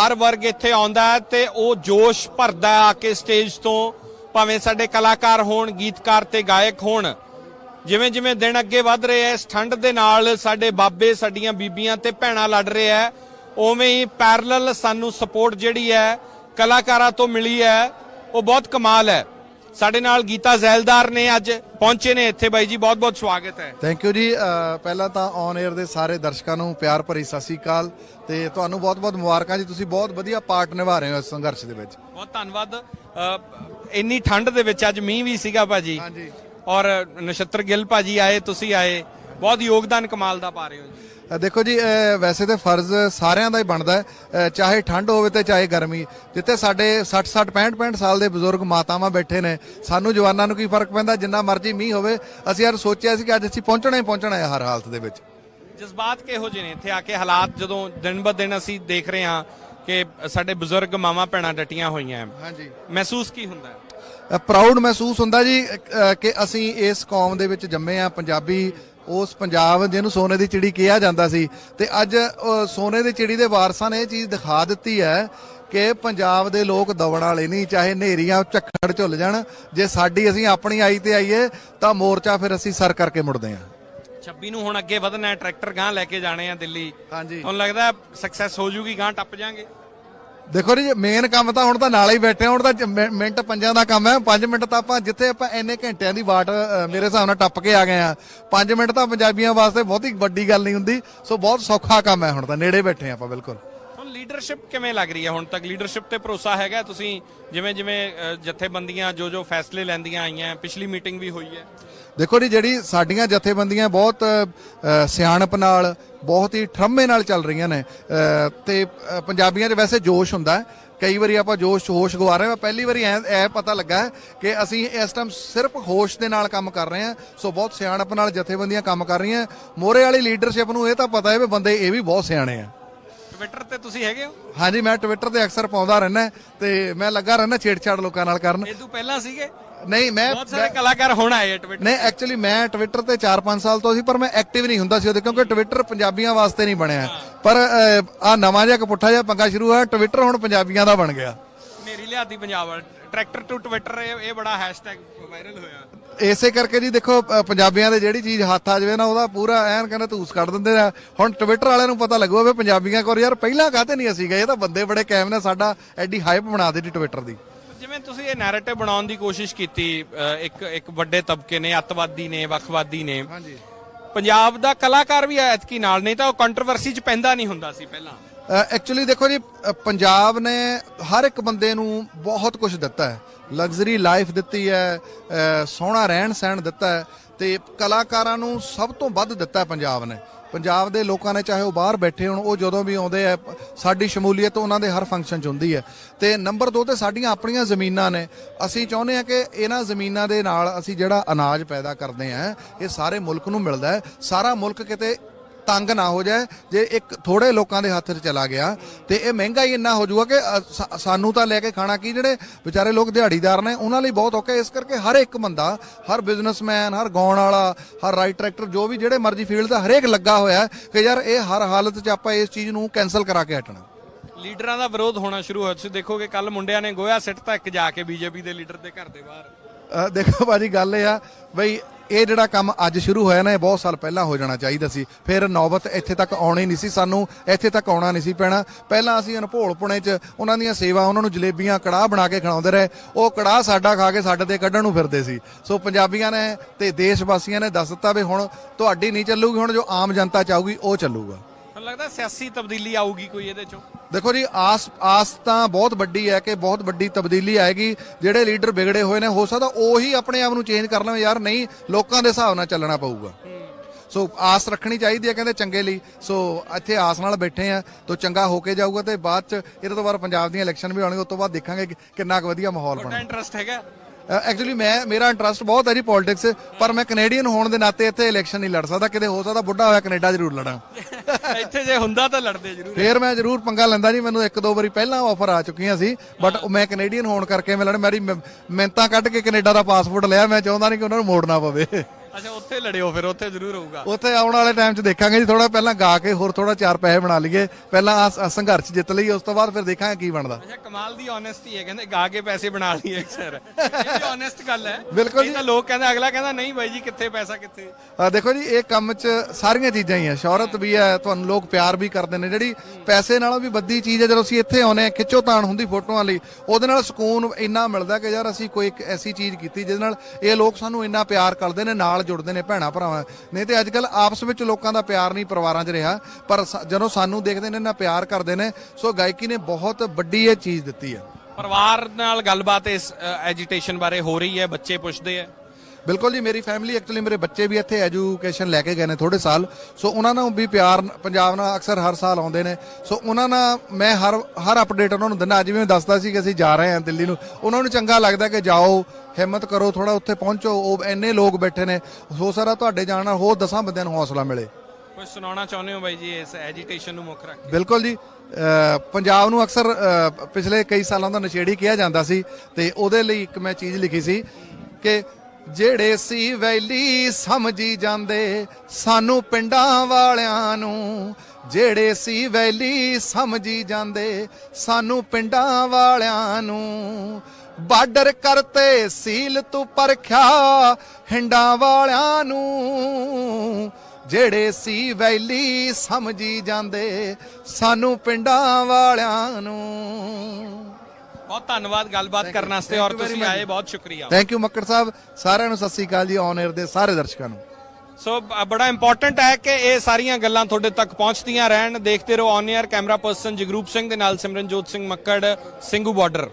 ਹਰ ਵਰਗ ਇੱਥੇ ਆਉਂਦਾ ਹੈ ਤੇ ਉਹ ਜੋਸ਼ ਭਰਦਾ ਆ ਕੇ ਸਟੇਜ ਤੋਂ, ਭਾਵੇਂ ਸਾਡੇ ਕਲਾਕਾਰ ਹੋਣ, ਗੀਤਕਾਰ ਤੇ ਗਾਇਕ ਹੋਣ। ਜਿਵੇਂ ਜਿਵੇਂ ਦਿਨ ਅੱਗੇ ਵੱਧ ਰਹੇ ਐ ਇਸ ਠੰਡ ਦੇ ਨਾਲ ਸਾਡੇ ਬਾਬੇ, ਸਾਡੀਆਂ ਬੀਬੀਆਂ ਤੇ ਭੈਣਾਂ ਲੜ ਰਹੇ ਐ ਉਵੇਂ ਹੀ ਪੈਰਲਲ ਸਾਨੂੰ ਸਪੋਰਟ ਜਿਹੜੀ ਹੈ, ਕਲਾਕਾਰਾਂ ਤੋਂ ਮਿਲੀ ਹੈ। ਉਹ ਬਹੁਤ ਕਮਾਲ ਹੈ। ਸਾਡੇ ਨਾਲ ਗੀਤਾ ਜ਼ੈਲਦਾਰ ਨੇ ਅੱਜ ਪਹੁੰਚੇ ਨੇ ਇੱਥੇ ਬਾਈ ਜੀ ਬਹੁਤ ਬਹੁਤ ਸਵਾਗਤ ਹੈ। ਥੈਂਕ ਯੂ ਜੀ। ਪਹਿਲਾਂ ਤਾਂ ਔਨ 에ਅਰ ਦੇ ਸਾਰੇ ਦਰਸ਼ਕਾਂ ਨੂੰ ਪਿਆਰ ਭਰੀ ਸਤਿ ਸ੍ਰੀ ਅਕਾਲ ਤੇ ਤੁਹਾਨੂੰ ਬਹੁਤ-ਬਹੁਤ ਮੁਬਾਰਕਾਂ ਜੀ। ਤੁਸੀਂ ਬਹੁਤ ਵਧੀਆ ਪਾਰਟ ਨਿਭਾ ਰਹੇ ਹੋ ਇਸ ਸੰਘਰਸ਼ ਦੇ ਵਿੱਚ। ਬਹੁਤ ਧੰਨਵਾਦ। ਇੰਨੀ ਠੰਡ ਦੇ ਵਿੱਚ ਅੱਜ ਮੀਂਹ ਵੀ ਸੀਗਾ ਭਾਜੀ। ਹਾਂਜੀ। ਔਰ ਨਛੱਤਰ ਗਿੱਲ ਭਾਜੀ ਆਏ ਤੁਸੀਂ ਆਏ। ਬਹੁਤ ਯੋਗਦਾਨ ਕਮਾਲ ਦਾ ਪਾ ਰਹੇ ਹੋ ਜੀ। ਦੇਖੋ ਜੀ ਵੈਸੇ ਤੇ ਫਰਜ਼ ਸਾਰਿਆਂ ਦਾ ਹੀ ਬਣਦਾ ਹੈ। ਚਾਹੇ ਠੰਡ ਹੋਵੇ ਤੇ ਚਾਹੇ ਗਰਮੀ। ਜਿੱਥੇ ਸਾਡੇ 60 60 65 65 ਸਾਲ ਦੇ ਬਜ਼ੁਰਗ ਮਾਤਾਵਾਂ ਬੈਠੇ ਨੇ ਸਾਨੂੰ ਜਵਾਨਾਂ ਨੂੰ ਕੀ ਫ਼ਰਕ ਪੈਂਦਾ? ਜਿੰਨਾ ਮਰਜ਼ੀ ਮੀਂਹ ਹੋਵੇ ਅਸੀਂ ਯਾਰ ਸੋਚਿਆ ਸੀ ਕਿ ਅੱਜ ਅਸੀਂ ਪਹੁੰਚਣਾ ਹੀ ਪਹੁੰਚਣਾ ਹੈ ਹਰ ਹਾਲਤ ਦੇ ਵਿੱਚ। ਜਜ਼ਬਾਤ ਕਿਹੋ ਜਿਹੇ ਨੇ? ਇੱਥੇ ਆ ਕੇ ਹਾਲਾਤ ਜਦੋਂ ਦਿਨ ਬ ਦਿਨ ਅਸੀਂ ਦੇਖ ਰਹੇ ਹਾਂ ਕਿ ਸਾਡੇ ਬਜ਼ੁਰਗ ਮਾਵਾਂ ਭੈਣਾਂ ਡਟੀਆਂ ਹੋਈਆਂ ਹਾਂਜੀ। ਮਹਿਸੂਸ ਕੀ ਹੁੰਦਾ ਹੈ? ਪ੍ਰਾਊਡ ਮਹਿਸੂਸ ਹੁੰਦਾ ਜੀ ਕਿ ਅਸੀਂ ਇਸ ਕੌਮ ਦੇ ਵਿੱਚ ਜੰਮੇ ਆ ਪੰਜਾਬੀ ਉਸ ਪੰਜਾਬ ਜਿਹਨੂੰ ਸੋਨੇ ਦੀ ਚਿੜੀ ਕਿਹਾ ਜਾਂਦਾ ਸੀ ਤੇ ਅੱਜ ਸੋਨੇ ਦੀ ਚਿੜੀ ਦੇ ਵਾਰਸਾਂ ਨੇ ਇਹ ਚੀਜ਼ ਦਿਖਾ ਦਿੱਤੀ ਹੈ ਕਿ ਪੰਜਾਬ ਦੇ ਲੋਕ ਦਵਣ ਵਾਲੇ ਨਹੀਂ ਚਾਹੇ ਨੇਰੀਆਂ ਝੱਖੜ ਝੁੱਲ ਜਾਣ ਜੇ ਸਾਡੀ ਅਸੀਂ ਆਪਣੀ ਆਈ ਤੇ ਆਈਏ ਤਾਂ ਮੋਰਚਾ ਫਿਰ ਅਸੀਂ ਸਰ ਕਰਕੇ ਮੁੜਦੇ ਹਾਂ। 26 ਨੂੰ ਹੁਣ ਅੱਗੇ ਵਧਣਾ ਹੈ ਟਰੈਕਟਰ ਗਾਂ ਲੈ ਕੇ ਜਾਣੇ ਆ ਦਿੱਲੀ। ਹਾਂਜੀ। ਤੁਹਾਨੂੰ ਲੱਗਦਾ ਸਕਸੈਸ ਹੋ ਜੂਗੀ ਗਾਂ ਟੱਪ ਜਾਾਂਗੇ। ਦੇਖੋ ਜੀ ਮੇਨ ਕੰਮ ਤਾਂ ਹੁਣ ਤਾਂ ਨਾਲ ਹੀ ਬੈਠੇ ਹਾਂ ਹੁਣ ਤਾਂ ਜ- ਮਿੰਟ ਪੰਜਾਂ ਦਾ ਕੰਮ ਹੈ 5 ਮਿੰਟ ਤਾਂ ਆਪਾਂ ਜਿੱਥੇ ਆਪਾਂ ਇੰਨੇ ਘੰਟਿਆਂ ਦੀ ਵਾਟ ਮੇਰੇ ਹਿਸਾਬ ਨਾਲ ਟੱਪ ਕੇ ਆ ਗਏ ਆ। 5 ਮਿੰਟ ਤਾਂ ਪੰਜਾਬੀਆਂ ਵਾਸਤੇ ਬਹੁਤੀ ਵੱਡੀ ਗੱਲ ਨਹੀਂ ਹੁੰਦੀ, ਸੋ ਬਹੁਤ ਸੌਖਾ ਕੰਮ ਹੈ ਹੁਣ ਤਾਂ, ਨੇੜੇ ਬੈਠੇ ਆਪਾਂ, ਬਿਲਕੁਲ। ਹੁਣ ਲੀਡਰਸ਼ਿਪ ਕਿਵੇਂ ਲੱਗ ਰਹੀ ਹੈ? ਹੁਣ ਤੱਕ ਲੀਡਰਸ਼ਿਪ ਤੇ ਭਰੋਸਾ ਹੈਗਾ ਤੁਸੀਂ ਜਿਵੇਂ ਜਿਵੇਂ ਜਥੇਬੰਦੀਆਂ ਜੋ ਜੋ ਫੈਸਲੇ ਲੈਂਦੀਆਂ ਆਈਆਂ ਪਿਛਲੀ ਮੀਟਿੰਗ ਵੀ ਹੋਈ ਹੈ। ਦੇਖੋ ਜੀ ਜਿਹੜੀ ਸਾਡੀਆਂ ਜਥੇਬੰਦੀਆਂ ਬਹੁਤ ਸਿਆਣਪ ਨਾਲ ਬਹੁਤ ਹੀ ਠਰਮੇ ਨਾਲ ਚੱਲ ਰਹੀਆਂ ਨੇ ਅ, ਤੇ ਪੰਜਾਬੀਆਂ 'ਚ ਵੈਸੇ ਜੋਸ਼ ਹੁੰਦਾ ਕਈ ਵਾਰੀ ਆਪਾਂ ਜੋਸ਼ ਹੋਸ਼ ਗਵਾ ਰਹੇ ਹਾਂ ਪਹਿਲੀ ਵਾਰੀ ਐ ਐ ਪਤਾ ਲੱਗਾ ਕਿ ਅਸੀਂ ਇਸ ਟਾਈਮ ਸਿਰਫ ਹੋਸ਼ ਦੇ ਨਾਲ ਕੰਮ ਕਰ ਰਹੇ ਹਾਂ ਸੋ ਬਹੁਤ ਸਿਆਣਪ ਨਾਲ ਜਥੇਬੰਦੀਆਂ ਕੰਮ ਕਰ ਰਹੀਆਂ। ਮੋਰੇ ਵਾਲੀ ਲੀਡਰਸ਼ਿਪ ਨੂੰ ਇਹ ਤਾਂ ਪਤਾ ਹੈ ਵੀ ਬੰਦੇ ਇਹ ਵੀ ਬਹੁਤ ਸਿਆਣੇ ਆ। ਟਵਿੱਟਰ ਤੇ ਤੁਸੀਂ ਹੈਗੇ ਹੋ? ਹਾਂਜੀ ਮੈਂ ਟਵਿੱਟਰ ਤੇ ਅਕਸਰ ਪਾਉਂਦਾ ਰਹਿਣਾ ਤੇ ਮੈਂ ਲੱਗਾ ਰਹਿਣਾ ਛੇੜਛਾੜ ਲੋਕਾਂ ਨਾਲ ਕਰਨ। ਇਹ ਤੋਂ ਪਹਿਲਾਂ ਸੀਗੇ? ਨਹੀਂ ਮੈਂ ਬਹੁਤ ਸਾਰੇ ਕਲਾਕਾਰ ਹੁਣ ਆਏ ਆ ਟਵਿੱਟਰ ਨਹੀਂ ਐਕਚੁਅਲੀ ਮੈਂ ਟਵਿੱਟਰ ਤੇ 4-5 ਸਾਲ ਤੋਂ ਸੀ ਪਰ ਮੈਂ ਐਕਟਿਵ ਨਹੀਂ ਹੁੰਦਾ ਸੀ ਉਹਦੇ ਕਿਉਂਕਿ ਟਵਿੱਟਰ ਪੰਜਾਬੀਆਂ ਵਾਸਤੇ ਨਹੀਂ ਬਣਿਆ। ਪਰ ਆ ਨਵਾਂ ਜਿਹਾ ਕਪੁੱਠਾ ਜਿਹਾ ਪੰਗਾ ਸ਼ੁਰੂ ਹੋਇਆ ਟਵਿੱਟਰ ਹੁਣ ਪੰਜਾਬੀਆਂ ਦਾ ਬਣ ਗਿਆ। ਮੇਰੀ ਲਿਆਤੀ ਪੰਜਾਬ ਵਾਲ। ਟਰੈਕਟਰ ਟੂ ਟਵਿੱਟਰ ਇਹ ਬੜਾ ਹੈਸ਼ਟੈਗ ਵਾਇਰਲ ਹੋਇਆ। ਇਸੇ ਕਰਕੇ ਜੀ ਦੇਖੋ ਅ, ਪੰਜਾਬੀਆਂ ਦੇ ਜਿਹੜੀ ਚੀਜ਼ ਹੱਥ ਆ ਜਾਵੇ ਨਾ ਉਹਦਾ ਪੂਰਾ ਐਨ ਕਹਿੰਦੇ ਧੂਸ ਕੱਢ ਦਿੰਦੇ ਆ। ਹੁਣ ਟਵਿੱਟਰ ਵਾਲਿਆਂ ਨੂੰ ਪਤਾ ਲੱਗੂਗਾ ਵੀ ਪੰਜਾਬੀਆਂ ਕੋਲ ਯਾਰ ਪਹਿਲਾਂ ਕਾਹਤੇ ਨਹੀਂ ਅਸੀਂ ਗਏ? ਇਹ ਤਾਂ ਬੰਦੇ ਬੜੇ ਕਾਇਮ ਨੇ ਸਾਡਾ ਐਡੀ ਹਾਈਪ ਬਣਾ ਦਿੱਤੀ ਟਵਿੱਟਰ ਦੀ। ਜਿਵੇਂ ਤੁਸੀਂ ਇਹ ਨੈਰੇਟਿਵ ਬਣਾਉਣ ਦੀ ਕੋਸ਼ਿਸ਼ ਕੀਤੀ ਅ, ਇੱਕ ਇੱਕ ਵੱਡੇ ਤਬਕੇ ਨੇ ਅੱਤਵਾਦੀ ਨੇ ਵੱਖਵਾਦੀ ਨੇ। ਹਾਂਜੀ। ਪੰਜਾਬ ਦਾ ਕਲਾਕਾਰ ਵੀ ਐਤਕੀ ਨਾਲ ਨਹੀਂ ਤਾਂ ਉਹ ਕੰਟਰੋਵਰਸੀ 'ਚ ਪੈਂਦਾ ਨਹੀਂ ਹੁੰਦਾ ਸੀ ਪਹਿਲਾਂ। ਐਕਚੁਅਲੀ ਦੇਖੋ ਜੀ ਪੰਜਾਬ ਨੇ ਹਰ ਇੱਕ ਬੰਦੇ ਨੂੰ ਬਹੁਤ ਕੁਝ ਦਿੱਤਾ ਹੈ। ਲਗਜ਼ਰੀ ਲਾਈਫ ਦਿੱਤੀ ਹੈ ਸੋਹਣਾ ਰਹਿਣ ਸਹਿਣ ਦਿੱਤਾ ਹੈ ਤੇ ਕਲਾਕਾਰਾਂ ਨੂੰ ਸਭ ਤੋਂ ਵੱਧ ਦਿੱਤਾ ਪੰਜਾਬ ਨੇ। ਪੰਜਾਬ ਦੇ ਲੋਕਾਂ ਨੇ ਚਾਹੇ ਉਹ ਬਾਹਰ ਬੈਠੇ ਹੋਣ, ਉਹ ਜਦੋਂ ਵੀ ਆਉਂਦੇ ਆ, ਸਾਡੀ ਸ਼ਮੂਲੀਅਤ ਉਹਨਾਂ ਦੇ ਹਰ ਫੰਕਸ਼ਨ 'ਚ ਹੁੰਦੀ ਹੈ। ਤੇ ਨੰਬਰ 2 ਤੇ ਸਾਡੀਆਂ ਆਪਣੀਆਂ ਜ਼ਮੀਨਾਂ ਨੇ। ਅਸੀਂ ਚਾਹੁੰਦੇ ਹਾਂ ਕਿ ਇਹਨਾਂ ਜ਼ਮੀਨਾਂ ਦੇ ਨਾਲ ਅਸੀਂ ਜਿਹੜਾ ਅਨਾਜ ਪੈਦਾ ਕਰਦੇ ਆ ਇਹ ਸਾਰੇ ਮੁਲਕ ਨੂੰ ਮਿਲਦਾ ਹੈ। ਸਾਰਾ ਮੁਲਕ ਕਿਤੇ ਤੰਗ ਨਾ ਹੋ ਜਾਏ ਜੇ ਇੱਕ ਥੋੜੇ ਲੋਕਾਂ ਦੇ ਹੱਥ 'ਚ ਚਲਾ ਗਿਆ ਤੇ ਇਹ ਮਹਿੰਗਾਈ ਇੰਨਾ ਹੋ ਜਾਊਗਾ ਕਿ ਸਾ- ਸਾਨੂੰ ਤਾਂ ਲੈ ਕੇ ਖਾਣਾ ਕੀ ਜਿਹੜੇ ਵਿਚਾਰੇ ਲੋਕ ਦਿਹਾੜੀਦਾਰ ਨੇ ਉਹਨਾਂ ਲਈ ਬਹੁਤ ਔਖਾ ਹੈ। ਇਸ ਕਰਕੇ ਹਰ ਇੱਕ ਬੰਦਾ ਹਰ ਬਿਜ਼ਨਸਮੈਨ ਹਰ ਗਾਉਣ ਵਾਲਾ ਹਰ ਰਾਈਟ ਟਰੈਕਟਰ ਜੋ ਵੀ ਜਿਹੜੇ ਮਰਜ਼ੀ ਫੀਲਡ ਦਾ ਹਰੇਕ ਲੱਗਾ ਹੋਇਆ ਹੈ ਕਿ ਯਾਰ ਇਹ ਹਰ ਹਾਲਤ 'ਚ ਆਪਾਂ ਇਸ ਚੀਜ਼ ਨੂੰ ਕੈਨਸਲ ਕਰਾ ਕੇ ਹਟਣਾ। ਲੀਡਰਾਂ ਦਾ ਵਿਰੋਧ ਹੋਣਾ ਸ਼ੁਰੂ ਹੋਇਆ। ਤੁਸੀਂ ਦੇਖੋਗੇ ਕੱਲ ਮੁੰਡਿਆਂ ਨੇ ਗੋਇਆ ਸਿੱਟਤਾ ਇੱਕ ਜਾ ਕੇ ਬੀਜੇਪੀ ਦੇ ਲੀਡਰ ਦੇ ਘਰ ਦੇ ਬਾਹਰ। ਅ, ਦੇਖੋ ਬਾਜੀ ਗੱਲ ਇਹ ਆ ਬਈ ਇਹ ਜਿਹੜਾ ਕੰਮ ਅੱਜ ਸ਼ੁਰੂ ਹੋਇਆ ਨਾ, ਇਹ ਬਹੁਤ ਸਾਲ ਪਹਿਲਾਂ ਹੋ ਜਾਣਾ ਚਾਹੀਦਾ ਸੀ। ਫਿਰ ਨੌਬਤ ਇੱਥੇ ਤੱਕ ਆਉਣੀ ਨਹੀਂ ਸੀ ਸਾਨੂੰ, ਇੱਥੇ ਤੱਕ ਆਉਣਾ ਨਹੀਂ ਸੀ ਪੈਣਾ। ਪਹਿਲਾਂ ਅਸੀਂ ਅਨਭੋਲ ਪੁਣੇ 'ਚ ਉਹਨਾਂ ਦੀਆਂ ਸੇਵਾ ਉਹਨਾਂ ਨੂੰ ਜਲੇਬੀਆਂ ਕੜਾਹ ਬਣਾ ਕੇ ਖਿਲਾਉਂਦੇ ਰਹੇ। ਉਹ ਕੜਾਹ ਸਾਡਾ ਖਾ ਕੇ ਸਾਡੇ ਤੇ ਕੱਢਣ ਨੂੰ ਫਿਰਦੇ ਸੀ। ਸੋ ਪੰਜਾਬੀਆਂ ਨੇ ਤੇ ਦੇਸ਼ ਵਾਸੀਆਂ ਨੇ ਦੱਸ ਦਿੱਤਾ ਵੀ ਹੁਣ ਤੁਹਾਡੀ ਨਹੀਂ ਚੱਲੂਗੀ, ਹੁਣ ਜੋ ਆਮ ਜਨਤਾ ਚਾਹੂਗੀ, ਉਹ ਚੱਲੂਗਾ। ਮੈਨੂੰ ਲੱਗਦਾ ਸਿਆਸੀ ਤਬਦੀਲੀ ਆਊਗੀ ਕੋਈ ਇਹਦੇ ਚੋਂ? ਦੇਖੋ ਜੀ ਆਸ ਆਸ ਤਾਂ ਬਹੁਤ ਵੱਡੀ ਹੈ ਕਿ ਬਹੁਤ ਵੱਡੀ ਤਬਦੀਲੀ ਆਏਗੀ। ਜਿਹੜੇ ਲੀਡਰ ਵਿਗੜੇ ਹੋਏ ਨੇ ਹੋ ਸਕਦਾ ਉਹੀ ਆਪਣੇ ਆਪ ਨੂੰ ਚੇਂਜ ਕਰ ਲੈਣ ਯਾਰ ਨਹੀਂ ਲੋਕਾਂ ਦੇ ਹਿਸਾਬ ਨਾਲ ਚੱਲਣਾ ਪਊਗਾ। ਸੋ ਆਸ ਰੱਖਣੀ ਚਾਹੀਦੀ ਹੈ ਕਹਿੰਦੇ ਚੰਗੇ ਲਈ। ਸੋ ਇੱਥੇ ਆਸ ਨਾਲ ਬੈਠੇ ਆ ਤਾਂ ਚੰਗਾ ਹੋ ਕੇ ਜਾਊਗਾ ਤੇ ਬਾਅਦ ਚ ਇਹਦੇ ਤੋਂ ਬਾਅਦ ਪੰਜਾਬ ਦੀਆਂ ਇਲੈਕਸ਼ਨ ਵੀ ਆਉਣਗੀਆਂ ਉਸ ਤੋਂ ਬਾਅਦ ਦੇਖਾਂਗੇ ਕਿ ਕਿੰਨਾ ਕੁ ਵਧੀਆ ਮਾਹੌਲ ਤੁਹਾਡਾ ਬਣਾ ਇੰਟਰਸਟ ਹੈਗਾ। ਐਕਚੁਅਲੀ ਮੈਂ ਮੇਰਾ ਇੰਟਰਸਟ ਬਹੁਤ ਹੈ ਜੀ ਪੋਲਿਟਿਕਸ ਪਰ ਮੈਂ ਕੈਨੇਡੀਅਨ ਹੋਣ ਦੇ ਨਾਤੇ ਇੱਥੇ ਇਲੈਕਸ਼ਨ ਨਹੀਂ ਲੜ ਸਕਦਾ। ਕਿਤੇ ਹੋ ਸਕਦਾ ਬੁੱਢਾ ਹੋਇਆ ਕੈਨੇਡਾ ਜ਼ਰੂਰ ਲੜਾਂ। ਇੱਥੇ ਜੇ ਹੁੰਦਾ ਤਾਂ ਲੜਦੇ ਜ਼ਰੂਰ। ਫੇਰ ਮੈਂ ਜ਼ਰੂਰ ਪੰਗਾ ਲੈਂਦਾ ਜੀ ਮੈਨੂੰ ਇੱਕ ਦੋ ਵਾਰੀ ਪਹਿਲਾਂ ਆਫਰ ਆ ਚੁੱਕੀਆਂ ਸੀ ਬਟ ਮੈਂ ਕੈਨੇਡੀਅਨ ਹੋਣ ਕਰਕੇ ਮੈਂ ਲੜ ਮੇਰੀ ਮ- ਮਿਹਨਤਾਂ ਕੱਢ ਕੇ ਕੈਨੇਡਾ ਦਾ ਪਾਸਪੋਰਟ ਲਿਆ ਮੈਂ ਚਾਹੁੰਦਾ ਨਹੀਂ ਕਿ ਉਹਨਾਂ ਨੂੰ ਮੋੜਨਾ ਪਵੇ। ਅੱਛਾ ਉੱਥੇ ਲੜਿਓ ਫਿਰ ਉੱਥੇ ਜ਼ਰੂਰ ਹੋਊਗਾ। ਉੱਥੇ ਆਉਣ ਵਾਲੇ ਟਾਈਮ 'ਚ ਦੇਖਾਂਗੇ ਜੀ ਥੋੜਾ ਪਹਿਲਾਂ ਗਾ ਕੇ ਹੋਰ ਥੋੜਾ ਚਾਰ ਪੈਸੇ ਬਣਾ ਲਈਏ। ਪਹਿਲਾਂ ਆਹ ਸੰਘਰਸ਼ ਜਿੱਤ ਲਈਏ ਉਸ ਤੋਂ ਬਾਅਦ ਫਿਰ ਦੇਖਾਂਗੇ ਕੀ ਬਣਦਾ। ਅੱਛਾ ਕਮਾਲ ਦੀ ਓਨੈਸਟੀ ਹੈ ਕਹਿੰਦੇ ਗਾ ਕੇ ਪੈਸੇ ਬਣਾ ਲਈਏ ਸਰ ਇਹ ਵੀ ਓਨੈਸਟ ਗੱਲ ਹੈ। ਬਿਲਕੁਲ ਇਹ ਤਾਂ ਲੋਕ ਕਹਿੰਦੇ ਅਗਲਾ ਕਹਿੰਦਾ ਨਹੀਂ ਬਾਈ ਜੀ ਕਿੱਥੇ ਪੈਸਾ ਕਿੱਥੇ? ਆ ਦੇਖੋ ਜੀ ਇਹ ਕੰਮ 'ਚ ਸਾਰੀਆਂ ਚੀਜ਼ਾਂ ਹੀ ਆ। ਸ਼ੌਹਰਤ ਵੀ ਹੈ ਤੁਹਾਨੂੰ ਲੋਕ ਪਿਆਰ ਵੀ ਕਰਦੇ ਨੇ। ਜਿਹੜੀ ਪੈਸੇ ਨਾਲੋਂ ਵੀ ਵੱਡੀ ਚੀਜ਼ ਹੈ ਜਦੋਂ ਅਸੀਂ ਇੱਥੇ ਆਉਨੇ ਆ ਖਿੱਚੋ ਤਾਣ ਹੁੰਦੀ ਫੋਟੋਆਂ ਲਈ ਉਹਦੇ ਨਾਲ ਸਕੂਨ ਇੰਨਾ ਮਿਲਦਾ ਕਿ ਯਾਰ ਅਸੀਂ ਕੋਈ ਇੱਕ ਐਸੀ ਚੀਜ਼ ਕੀਤੀ ਜਿਹਦੇ ਨਾਲ ਇਹ ਲੋਕ ਸਾਨੂੰ ਇੰਨਾ ਪਿਆਰ ਕਰਦੇ ਨੇ ਨਾਲ ਨਾਲ ਜੁੜਦੇ ਨੇ ਭੈਣਾ ਭਰਾਵਾਂ। ਨਹੀਂ ਤੇ ਅੱਜ ਕੱਲ ਆਪਸ ਵਿੱਚ ਲੋਕਾਂ ਦਾ ਪਿਆਰ ਨਹੀਂ ਪਰਿਵਾਰਾਂ 'ਚ ਰਿਹਾ, ਪਰ ਸ- ਜਦੋਂ ਸਾਨੂੰ ਦੇਖਦੇ ਨੇ ਨਾ ਪਿਆਰ ਕਰਦੇ ਨੇ, ਸੋ ਗਾਇਕੀ ਨੇ ਬਹੁਤ ਵੱਡੀ ਇਹ ਚੀਜ਼ ਦਿੱਤੀ ਹੈ। ਪਰਿਵਾਰ ਨਾਲ ਗੱਲਬਾਤ ਇਸ ਐਜੀਟੇਸ਼ਨ ਬਾਰੇ ਹੋ ਰਹੀ ਹੈ, ਬੱਚੇ ਪੁੱਛਦੇ ਆ ਬਿਲਕੁਲ ਜੀ ਮੇਰੀ ਫੈਮਿਲੀ ਐਕਚੁਅਲੀ ਮੇਰੇ ਬੱਚੇ ਵੀ ਇੱਥੇ ਐਜੂਕੇਸ਼ਨ ਲੈ ਕੇ ਗਏ ਨੇ ਥੋੜੇ ਸਾਲ। ਸੋ ਉਹਨਾਂ ਨੂੰ ਵੀ ਪਿਆਰ ਪੰਜਾਬ ਨਾਲ ਅਕਸਰ ਹਰ ਸਾਲ ਆਉਂਦੇ ਨੇ। ਸੋ ਉਹਨਾਂ ਨਾਲ ਮੈਂ ਹਰ ਹਰ ਅਪਡੇਟ ਉਹਨਾਂ ਨੂੰ ਦਿੰਦਾ। ਜਿਵੇਂ ਮੈਂ ਦੱਸਦਾ ਸੀ ਕਿ ਅਸੀਂ ਜਾ ਰਹੇ ਹਾਂ ਦਿੱਲੀ ਨੂੰ। ਉਹਨਾਂ ਨੂੰ ਚੰਗਾ ਲੱਗਦਾ ਕਿ ਜਾਓ ਹਿੰਮਤ ਕਰੋ ਥੋੜਾ ਉੱਥੇ ਪਹੁੰਚੋ। ਉਹ ਇੰਨੇ ਲੋਕ ਬੈਠੇ ਨੇ। ਹੋ ਸਾਰਾ ਤੁਹਾਡੇ ਜਾਣ ਨਾਲ ਹੋਰ ਦਸਾਂ ਬੰਦਿਆਂ ਨੂੰ ਹੌਸਲਾ ਮਿਲੇ। ਕੁਝ ਸੁਣਾਉਣਾ ਚਾਹੁੰਦੇ ਹੋ ਬਾਈ ਜੀ ਇਸ ਐਜੀਟੇਸ਼ਨ ਨੂੰ ਮੁੱਖ ਰੱਖ ਕੇ? ਬਿਲਕੁਲ ਜੀ। ਪੰਜਾਬ ਨੂੰ ਅਕਸਰ ਪਿਛਲੇ ਕਈ ਸਾਲਾਂ ਦਾ ਨਸ਼ੇੜੀ ਕਿਹਾ ਜਾਂਦਾ ਸੀ। ਤੇ ਉਹਦੇ ਲਈ ਇੱਕ ਮੈਂ ਚੀਜ਼ ਲਿਖੀ ਸੀ ਕਿ ਜਿਹੜੇ ਸੀ ਵੈਲੀ ਸਮਝੀ ਜਾਂਦੇ, ਸਾਨੂੰ ਪਿੰਡਾਂ ਵਾਲਿਆਂ ਨੂੰ। ਜਿਹੜੇ ਸੀ ਵੈਲੀ ਸਮਝੀ ਜਾਂਦੇ, ਸਾਨੂੰ ਪਿੰਡਾਂ ਵਾਲਿਆਂ ਨੂੰ। ਬਾਰਡਰ ਕਰਤੇ, ਸੀਲ ਤੂੰ ਪਰਖਿਆ ਹਿੰਡਾਂ ਵਾਲਿਆਂ ਨੂੰ। ਜਿਹੜੇ ਸੀ ਵੈਲੀ ਸਮਝੀ ਜਾਂਦੇ, ਸਾਨੂੰ ਪਿੰਡਾਂ ਵਾਲਿਆਂ ਨੂੰ। ਬਹੁਤ ਧੰਨਵਾਦ ਗੱਲਬਾਤ ਕਰਨ ਵਾਸਤੇ ਔਰ ਤੁਸੀਂ. ਆਏ ਬਹੁਤ ਸ਼ੁਕਰੀਆ। Thank you Makkar sahib. ਸਾਰਿਆਂ ਨੂੰ ਸਤਿ ਸ੍ਰੀ ਅਕਾਲ ਜੀ ਔਨ 에ਅਰ ਦੇ ਸਾਰੇ ਦਰਸ਼ਕਾਂ ਨੂੰ। ਸੋ ਬੜਾ ਇੰਪੋਰਟੈਂਟ ਹੈ ਕਿ ਇਹ ਸਾਰੀਆਂ ਗੱਲਾਂ ਤੁਹਾਡੇ ਤੱਕ ਪਹੁੰਚਦੀਆਂ ਰਹਿਣ। ਦੇਖਦੇ ਰਹੋ on air camera person Jagroop Singh ਦੇ ਨਾਲ ਸਿਮਰਨਜੋਤ ਸਿੰਘ ਮੱਕੜ ਸਿੰਘੂ ਬਾਰਡਰ